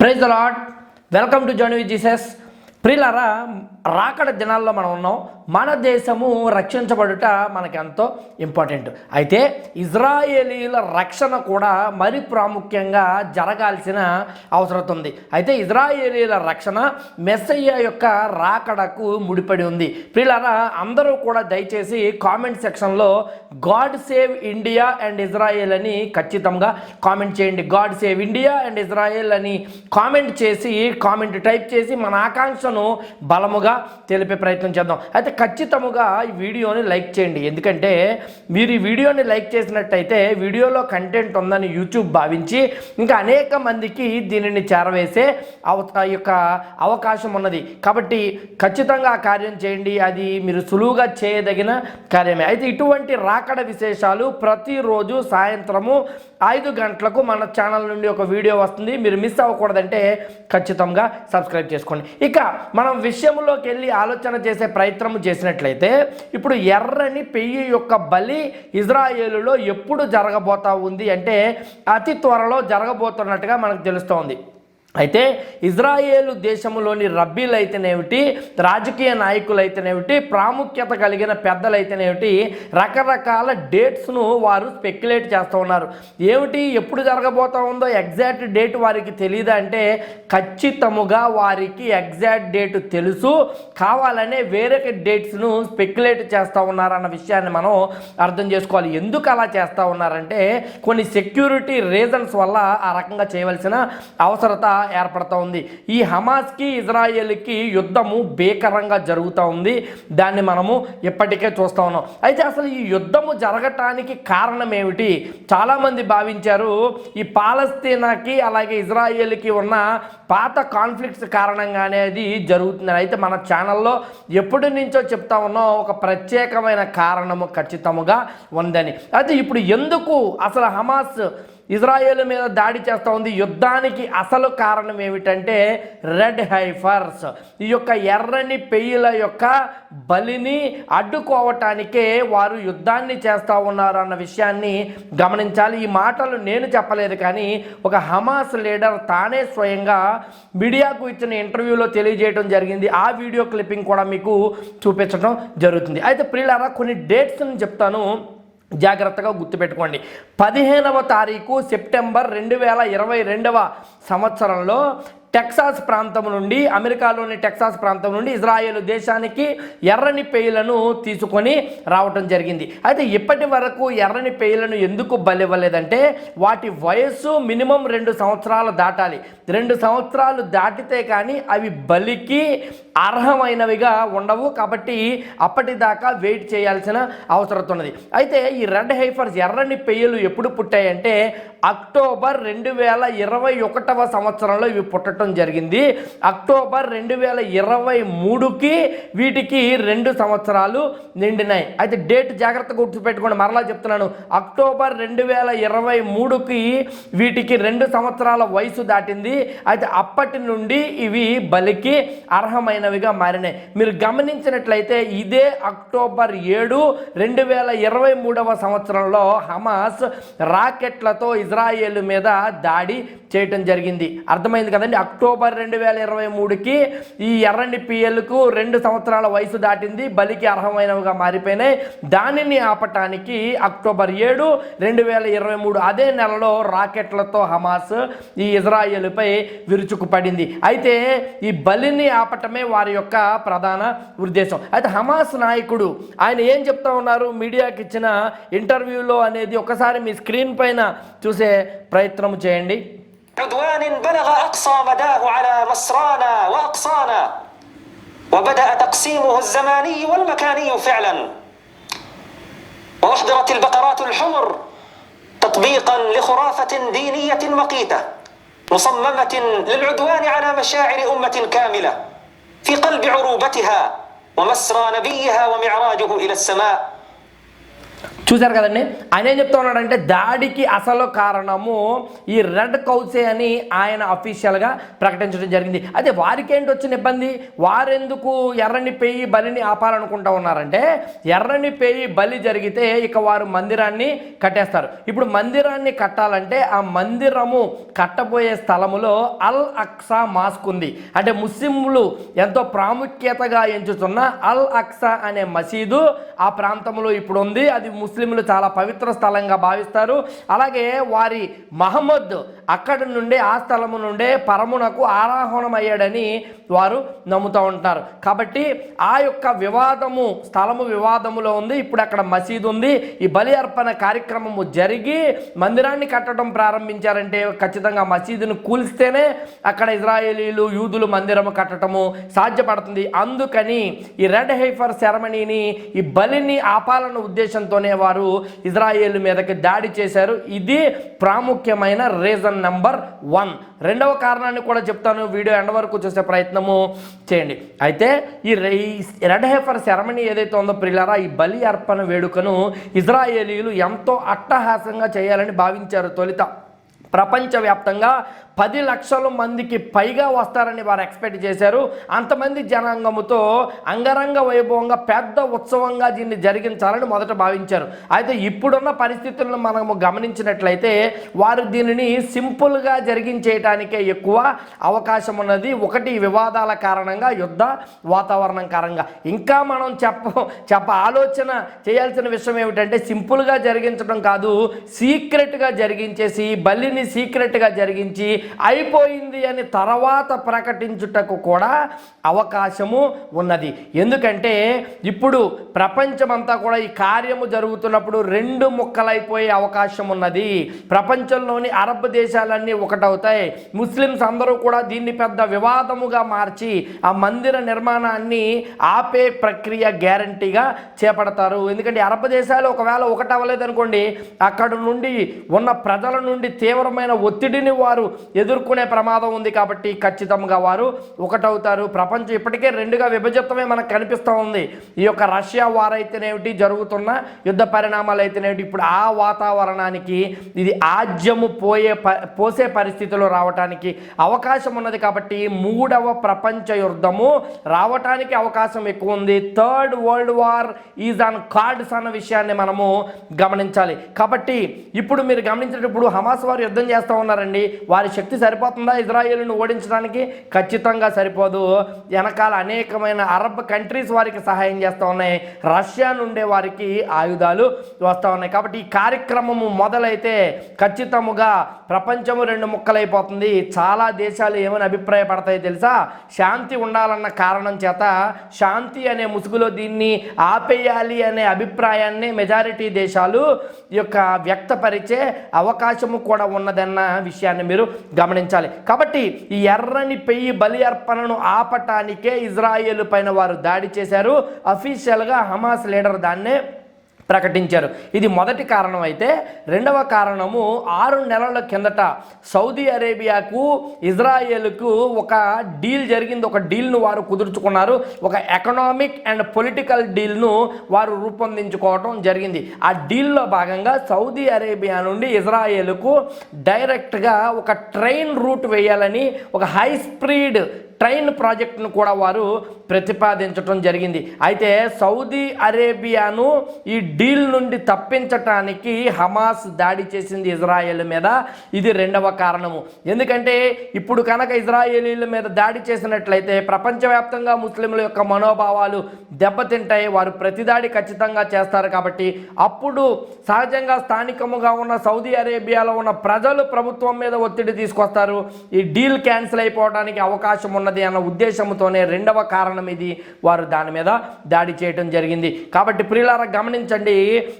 Praise the Lord welcome to John with Jesus ప్రిలరా రాకడ దినాల్లో మనం ఉన్నాం. మన దేశము రక్షించబడుట మనకెంతో ఎంతో ఇంపార్టెంట్. అయితే ఇజ్రాయేలీల రక్షణ కూడా మరి ప్రాముఖ్యంగా జరగాల్సిన అవసరం ఉంది అయితే ఇజ్రాయేలీల రక్షణ మెస్సయ్య యొక్క రాకడకు ముడిపడి ఉంది. ప్రియులారా అందరూ కూడా దయచేసి కామెంట్ సెక్షన్లో God save India and Israel అని ఖచ్చితంగా కామెంట్ చేయండి. God save India and Israel అని కామెంట్ చేసి కామెంట్ టైప్ చేసి మన ఆకాంక్షను బలముగా తెలిపే ప్రయత్నం చేద్దాం. అయితే ఖచ్చితముగా ఈ వీడియోని లైక్ చేయండి. ఎందుకంటే మీరు ఈ వీడియోని లైక్ చేసినట్టయితే వీడియోలో కంటెంట్ ఉందని యూట్యూబ్ భావించి ఇంకా అనేక మందికి దీనిని చేరవేసే అవ ఆ యొక్క అవకాశం ఉన్నది. కాబట్టి ఖచ్చితంగా ఆ కార్యం చేయండి. అది మీరు సులువుగా చేయదగిన కార్యమే. అయితే ఇటువంటి రాకడ విశేషాలు ప్రతిరోజు సాయంత్రము ఐదు గంటలకు మన ఛానల్ నుండి ఒక వీడియో వస్తుంది. మీరు మిస్ అవ్వకూడదంటే ఖచ్చితంగా సబ్స్క్రైబ్ చేసుకోండి. ఇక మనం విషయంలోకి వెళ్ళి ఆలోచన చేసే ప్రయత్నం చేసినట్లయితే ఇప్పుడు ఎర్రని పెయ్యి యొక్క బలి ఇజ్రాయేలులో ఎప్పుడు జరగబోతా ఉంది అంటే అతి త్వరలో జరగబోతున్నట్టుగా మనకు తెలుస్తోంది. అయితే ఇజ్రాయేలు దేశంలోని రబ్బీలు అయితేనేమిటి రాజకీయ నాయకులు అయితేనేమిటి ప్రాముఖ్యత కలిగిన పెద్దలు అయితేనేమిటి రకరకాల డేట్స్ను వారు స్పెక్యులేట్ చేస్తూ ఉన్నారు. ఏమిటి ఎప్పుడు జరగబోతా ఉందో ఎగ్జాక్ట్ డేట్ వారికి తెలియదు అంటే ఖచ్చితముగా వారికి ఎగ్జాక్ట్ డేట్ తెలుసు. కావాలనే వేరే డేట్స్ను స్పెక్యులేట్ చేస్తూ ఉన్నారన్న విషయాన్ని మనం అర్థం చేసుకోవాలి. ఎందుకు అలా చేస్తూ ఉన్నారంటే కొన్ని సెక్యూరిటీ రీజన్స్ వల్ల ఆ రకంగా చేయవలసిన అవసరత ఏర్పడుతూ ఉంది. ఈ హమాస్కి ఇజ్రాయెల్కి యుద్ధము భీకరంగా జరుగుతూ ఉంది. దాన్ని మనము ఇప్పటికే చూస్తూ ఉన్నాం. అయితే అసలు ఈ యుద్ధము జరగటానికి కారణం ఏమిటి? చాలామంది భావించారు ఈ పాలస్తీనాకి అలాగే ఇజ్రాయెల్కి ఉన్న పాత కాన్ఫ్లిక్ట్స్ కారణంగానే అది జరుగుతుంది అయితే మన ఛానల్లో ఎప్పటి నుంచో చెప్తా ఉన్నాం ఒక ప్రత్యేకమైన కారణము ఖచ్చితముగా ఉందని. అయితే ఇప్పుడు ఎందుకు అసలు హమాస్ ఇజ్రాయేల్ మీద దాడి చేస్తూ ఉంది. యుద్ధానికి అసలు కారణం ఏమిటంటే రెడ్ హైఫర్స్. ఈ యొక్క ఎర్రని పెయ్యిల యొక్క బలిని అడ్డుకోవటానికే వారు యుద్ధాన్ని చేస్తూ ఉన్నారు అన్న విషయాన్ని గమనించాలి. ఈ మాటలు నేను చెప్పలేదు కానీ ఒక హమాస్ లీడర్ తానే స్వయంగా మీడియాకు ఇచ్చిన ఇంటర్వ్యూలో తెలియజేయడం జరిగింది. ఆ వీడియో క్లిప్పింగ్ కూడా మీకు చూపించడం జరుగుతుంది. అయితే ప్రియులారా కొన్ని డేట్స్ని చెప్తాను. జాగ్రత్తగా గుర్తుపెట్టుకోండి. పదిహేనవ తారీఖు సెప్టెంబర్ రెండు వేల ఇరవై రెండవ సంవత్సరంలో టెక్సాస్ ప్రాంతం నుండి అమెరికాలోని టెక్సాస్ ప్రాంతం నుండి ఇజ్రాయెల్ దేశానికి ఎర్రని పేయులను తీసుకొని రావటం జరిగింది. అయితే ఇప్పటి వరకు ఎర్రని పేయులను ఎందుకు బలివ్వలేదంటే వాటి వయస్సు మినిమం రెండు సంవత్సరాలు దాటాలి. రెండు సంవత్సరాలు దాటితే కానీ అవి బలికి అర్హమైనవిగా ఉండవు కాబట్టి అప్పటిదాకా వెయిట్ చేయాల్సిన అవసరం ఉన్నది. అయితే ఈ రెడ్ హైఫర్స్ ఎర్రని పెయ్యలు ఎప్పుడు పుట్టాయంటే అక్టోబర్ రెండు వేల ఇరవై ఒకటవ సంవత్సరంలో ఇవి పుట్టడం జరిగింది. అక్టోబర్ రెండు వేల ఇరవై మూడుకి వీటికి రెండు సంవత్సరాలు నిండినాయి. అయితే డేట్ జాగ్రత్తగా గుర్తుపెట్టుకోండి మరలా చెప్తున్నాను. అక్టోబర్ రెండు వేల ఇరవై మూడుకి వీటికి రెండు సంవత్సరాల వయసు దాటింది. అయితే అప్పటి నుండి ఇవి బలికి అర్హమైనవిగా మారినాయి. మీరు గమనించినట్లయితే ఇదే అక్టోబర్ ఏడు రెండు వేల ఇరవై మూడవ సంవత్సరంలో హమాస్ రాకెట్లతో ఇజ్రాయేల్ మీద దాడి చేయటం జరిగింది. అర్థమైంది కదండి? అక్టోబర్ రెండు వేల ఇరవై మూడుకి ఈ ఎర్రని పిఎల్కు రెండు సంవత్సరాల వయసు దాటింది బలికి అర్హమైనవిగా మారిపోయినాయి. దానిని ఆపటానికి అక్టోబర్ ఏడు రెండు వేల ఇరవై మూడు అదే నెలలో రాకెట్లతో హమాస్ ఈ ఇజ్రాయేలుపై విరుచుకుపడింది. అయితే ఈ బలిని ఆపటమే వారి యొక్క ప్రధాన ఉద్దేశం. అయితే హమాస్ నాయకుడు ఆయన ఏం చెప్తా ఉన్నారు? మీడియాకి ఇచ్చిన ఇంటర్వ్యూలో అనేది ఒకసారి మీ స్క్రీన్ పైన చూసే ప్రయత్నం చేయండి. عدوان بلغ أقصى مداه على مصرانا وأقصانا وبدأ تقسيمه الزماني والمكاني فعلا. وأحضرت البقرات الحمر تطبيقا لخرافة دينية مقيتة مصممة للعدوان على مشاعر أمة كاملة في قلب عروبتها ومسرى نبيها ومعراجه إلى السماء. చూశారు కదండి? ఆయన ఏం చెప్తా ఉన్నాడంటే దాడికి అసలు కారణము ఈ రెడ్ కౌసే అని ఆయన అఫీషియల్గా ప్రకటించడం జరిగింది. అదే వారికి ఏంటి వచ్చిన ఇబ్బంది? వారెందుకు ఎర్రని పేయి బలిని ఆపాలనుకుంటా ఉన్నారంటే ఎర్రని పేయి బలి జరిగితే ఇక వారు మందిరాన్ని కట్టేస్తారు. ఇప్పుడు మందిరాన్ని కట్టాలంటే ఆ మందిరము కట్టబోయే స్థలములో అల్ అక్సా మాస్క్ ఉంది. అంటే ముస్లింలు ఎంతో ప్రాముఖ్యతగా ఎంచుతున్న అల్ అక్సా అనే మసీదు ఆ ప్రాంతంలో ఇప్పుడు ఉంది అది ముస్లింలు చాలా పవిత్ర స్థలంగా భావిస్తారు. అలాగే వారి మహమ్మద్ అక్కడి నుండే ఆ స్థలము నుండే పరమునకు ఆరాహనం అయ్యాడని వారు నమ్ముతూ ఉంటారు. కాబట్టి ఆ యొక్క వివాదము స్థలము వివాదములో ఉంది. ఇప్పుడు అక్కడ మసీదు ఉంది. ఈ బలి అర్పణ కార్యక్రమము జరిగి మందిరాన్ని కట్టడం ప్రారంభించారంటే ఖచ్చితంగా మసీదును కూల్స్తేనే అక్కడ ఇజ్రాయేలీలు యూదులు మందిరము కట్టడము సాధ్యపడుతుంది. అందుకని ఈ రెడ్ హైఫర్ సెరమనీని ఈ బలిని ఆపాలన్న ఉద్దేశంతోనే వారు ఇజ్రాయేల్ మీదకి దాడి చేశారు. ఇది ప్రాముఖ్యమైన రీజన్ నెంబర్ వన్. రెండవ కారణాన్ని కూడా చెప్తాను. వీడియో ఎండ వరకు చూసే ప్రయత్నము చేయండి. అయితే ఈ రె- ఈ రెడ్ హెఫర్ సెరమనీ ఏదైతే ఉందో ప్రిల్లారా ఈ బలి అర్పణ వేడుకను ఇజ్రాయేలీలు ఎంతో అట్టహాసంగా చేయాలని భావించారు తొలిత. ప్రపంచవ్యాప్తంగా పది లక్షల మందికి పైగా వస్తారని వారు ఎక్స్పెక్ట్ చేశారు. అంతమంది జనాంగముతో అంగరంగ వైభవంగా పెద్ద ఉత్సవంగా దీన్ని జరిగించాలని మొదట భావించారు. అయితే ఇప్పుడున్న పరిస్థితులను మనము గమనించినట్లయితే వారు దీనిని సింపుల్గా జరిగించేయటానికే ఎక్కువ అవకాశం ఉన్నది. ఒకటి వివాదాల కారణంగా యుద్ధ వాతావరణం కారణంగా. ఇంకా మనం చెప్ప చెప్ప ఆలోచన చేయాల్సిన విషయం ఏమిటంటే సింపుల్గా జరిగించడం కాదు సీక్రెట్గా జరిగించేసి బలిని సీక్రెట్గా జరిగించి అయిపోయింది అని తర్వాత ప్రకటించుటకు కూడా అవకాశము ఉన్నది. ఎందుకంటే ఇప్పుడు ప్రపంచమంతా కూడా ఈ కార్యము జరుగుతున్నప్పుడు రెండు ముక్కలైపోయే అవకాశం ఉన్నది ప్రపంచంలోని అరబ్ దేశాలన్నీ ఒకటవుతాయి. ముస్లిమ్స్ అందరూ కూడా దీన్ని పెద్ద వివాదముగా మార్చి ఆ మందిర నిర్మాణాన్ని ఆపే ప్రక్రియ గ్యారంటీగా చేపడతారు. ఎందుకంటే అరబ్ దేశాలు ఒకవేళ ఒకటవలేదనుకోండి అక్కడ నుండి ఉన్న ప్రజల నుండి తీవ్రమైన ఒత్తిడిని వారు ఎదుర్కొనే ప్రమాదం ఉంది కాబట్టి ఖచ్చితంగా వారు ఒకటవుతారు. ప్రపంచం ఇప్పటికే రెండుగా విభజితమే మనకు కనిపిస్తూ ఉంది. ఈ యొక్క రష్యా వార్ అయితేనేమిటి జరుగుతున్న యుద్ధ పరిణామాలు అయితేనేమిటి ఇప్పుడు ఆ వాతావరణానికి ఇది ఆజ్యము పోయే ప పోసే పరిస్థితులు రావటానికి అవకాశం ఉన్నది కాబట్టి మూడవ ప్రపంచ యుద్ధము రావటానికి అవకాశం ఎక్కువ ఉంది. Third world war is on cards అన్న విషయాన్ని మనము గమనించాలి. కాబట్టి ఇప్పుడు మీరు గమనించేటప్పుడు హమాస్ వారు యుద్ధం చేస్తూ ఉన్నారండి. వారి శక్తి సరిపోతుందా ఇజ్రాయేల్ను ఓడించడానికి? ఖచ్చితంగా సరిపోదు. వెనకాల అనేకమైన అరబ్ కంట్రీస్ వారికి సహాయం చేస్తూ ఉన్నాయి. రష్యా నుండే వారికి ఆయుధాలు వస్తూ ఉన్నాయి. కాబట్టి ఈ కార్యక్రమము మొదలైతే ఖచ్చితముగా ప్రపంచము రెండు ముక్కలైపోతుంది. చాలా దేశాలు ఏమని అభిప్రాయపడతాయి తెలుసా? శాంతి ఉండాలన్న కారణం చేత శాంతి అనే ముసుగులో దీన్ని ఆపేయాలి అనే అభిప్రాయాన్ని మెజారిటీ దేశాలు యొక్క వ్యక్తపరిచే అవకాశము కూడా ఉన్నదన్న విషయాన్ని మీరు గమనించాలి. కాబట్టి ఈ ఎర్రని పెయ్యి బలి అర్పణను ఆపటానికే ఇజ్రాయేల్ పైన వారు దాడి చేశారు. అఫీషియల్గా హమాస్ లీడర్ దాన్నే ప్రకటించారు. ఇది మొదటి కారణం అయితే రెండవ కారణము ఆరు నెలల కిందట సౌదీ అరేబియాకు ఇజ్రాయేల్కు ఒక డీల్ జరిగింది. ఒక డీల్ను వారు కుదుర్చుకున్నారు. ఒక ఎకనామిక్ అండ్ పొలిటికల్ డీల్ను వారు రూపొందించుకోవడం జరిగింది. ఆ డీల్లో భాగంగా సౌదీ అరేబియా నుండి ఇజ్రాయేల్కు డైరెక్ట్గా ఒక ట్రైన్ రూట్ వేయాలని ఒక హై స్పీడ్ ట్రైన్ ప్రాజెక్టును కూడా వారు ప్రతిపాదించడం జరిగింది. అయితే సౌదీ అరేబియాను ఈ డీల్ నుండి తప్పించటానికి హమాస్ దాడి చేసింది ఇజ్రాయేల్ మీద. ఇది రెండవ కారణము. ఎందుకంటే ఇప్పుడు కనుక ఇజ్రాయేలీల మీద దాడి చేసినట్లయితే ప్రపంచవ్యాప్తంగా ముస్లింల యొక్క మనోభావాలు దెబ్బతింటాయి. వారు ప్రతిదాడి ఖచ్చితంగా చేస్తారు కాబట్టి అప్పుడు సహజంగా స్థానికముగా ఉన్న సౌదీ అరేబియాలో ఉన్న ప్రజలు ప్రభుత్వం మీద ఒత్తిడి తీసుకొస్తారు. ఈ డీల్ క్యాన్సిల్ అయిపోవడానికి అవకాశం ఉన్నది అన్న ఉద్దేశంతోనే రెండవ కారణం ఇది. వారు దాని మీద దాడి చేయటం జరిగింది. కాబట్టి ప్రియులారా గమనించండి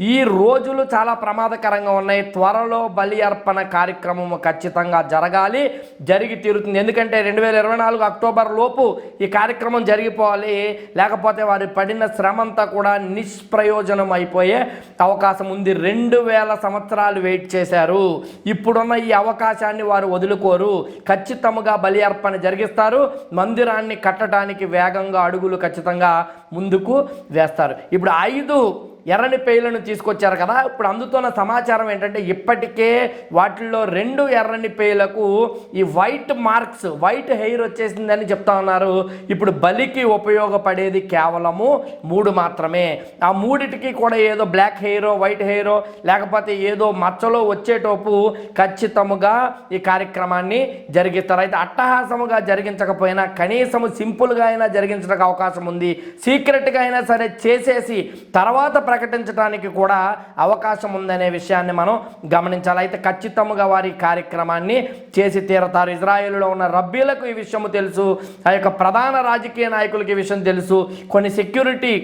ఈ రోజులు చాలా ప్రమాదకరంగా ఉన్నాయి. త్వరలో బలి అర్పణ కార్యక్రమం ఖచ్చితంగా జరగాలి జరిగి తీరుతుంది. ఎందుకంటే రెండు వేల ఇరవై నాలుగు అక్టోబర్ లోపు ఈ కార్యక్రమం జరిగిపోవాలి. లేకపోతే వారు పడిన శ్రమంతా కూడా నిష్ప్రయోజనం అయిపోయే అవకాశం ఉంది. రెండు వేల సంవత్సరాలు వెయిట్ చేశారు. ఇప్పుడున్న ఈ అవకాశాన్ని వారు వదులుకోరు. ఖచ్చితంగా బలి అర్పణ జరిగిస్తారు. మందిరాన్ని కట్టడానికి వేగంగా అడుగులు ఖచ్చితంగా ముందుకు వేస్తారు. ఇప్పుడు ఐదు ఎర్రని పేలను తీసుకొచ్చారు కదా. ఇప్పుడు అందుతున్న సమాచారం ఏంటంటే ఇప్పటికే వాటిల్లో రెండు ఎర్రని పేలకు ఈ వైట్ మార్క్స్ వైట్ హెయిర్ వచ్చేసిందని చెప్తా ఉన్నారు. ఇప్పుడు బలికి ఉపయోగపడేది కేవలము మూడు మాత్రమే. ఆ మూడిటికి కూడా ఏదో బ్లాక్ హెయిరో వైట్ హెయిరో లేకపోతే ఏదో మచ్చలో వచ్చేటోపు ఖచ్చితముగా ఈ కార్యక్రమాన్ని జరిగిస్తారు. అయితే అట్టహాసముగా జరిగించకపోయినా కనీసము సింపుల్గా అయినా జరిగించడానికి అవకాశం ఉంది. సీక్రెట్గా అయినా సరే చేసేసి తర్వాత ప్రకటించడానికి కూడా అవకాశం ఉందనే విషయాన్ని మనం గమనించాలి. అయితే ఖచ్చితంగా వారి కార్యక్రమాన్ని చేసి తీరతారు. ఇజ్రాయేల్లో ఉన్న రబ్బీలకు ఈ విషయము తెలుసు. ఆ యొక్క ప్రధాన రాజకీయ నాయకులకి ఈ విషయం తెలుసు. కొన్ని సెక్యూరిటీ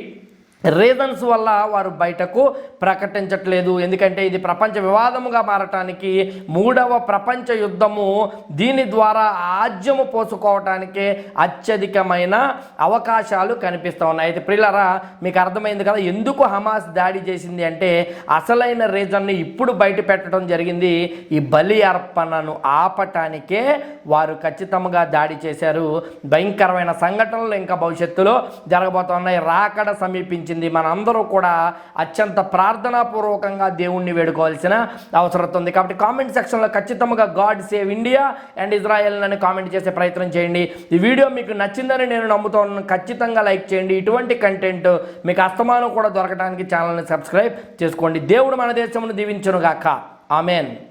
రీజన్స్ వల్ల వారు బయటకు ప్రకటించట్లేదు. ఎందుకంటే ఇది ప్రపంచ వివాదముగా మారటానికి మూడవ ప్రపంచ యుద్ధము దీని ద్వారా ఆజ్యము పోసుకోవటానికి అత్యధికమైన అవకాశాలు కనిపిస్తూ ఉన్నాయి. అయితే ప్రిల్లరా మీకు అర్థమైంది కదా ఎందుకు హమాస్ దాడి చేసింది అంటే అసలైన రీజన్ని ఇప్పుడు బయట పెట్టడం జరిగింది. ఈ బలి అర్పణను ఆపటానికే వారు ఖచ్చితంగా దాడి చేశారు. భయంకరమైన సంఘటనలు ఇంకా భవిష్యత్తులో జరగబోతున్నాయి. రాకడ సమీపించింది. మనందరూ కూడా అత్యంత ప్రార్థనాపూర్వకంగా దేవుణ్ణి వేడుకోవాల్సిన అవసరం ఉంది. కాబట్టి కామెంట్ సెక్షన్లో ఖచ్చితంగా God save India and Israel అని కామెంట్ చేసే ప్రయత్నం చేయండి. ఈ వీడియో మీకు నచ్చిందని నేను నమ్ముతాను ఖచ్చితంగా లైక్ చేయండి. ఇటువంటి కంటెంట్ మీకు అస్తమానం కూడా దొరకడానికి ఛానల్ని సబ్స్క్రైబ్ చేసుకోండి. దేవుడు మన దేశమును దీవించునుగాక. ఆమెన్.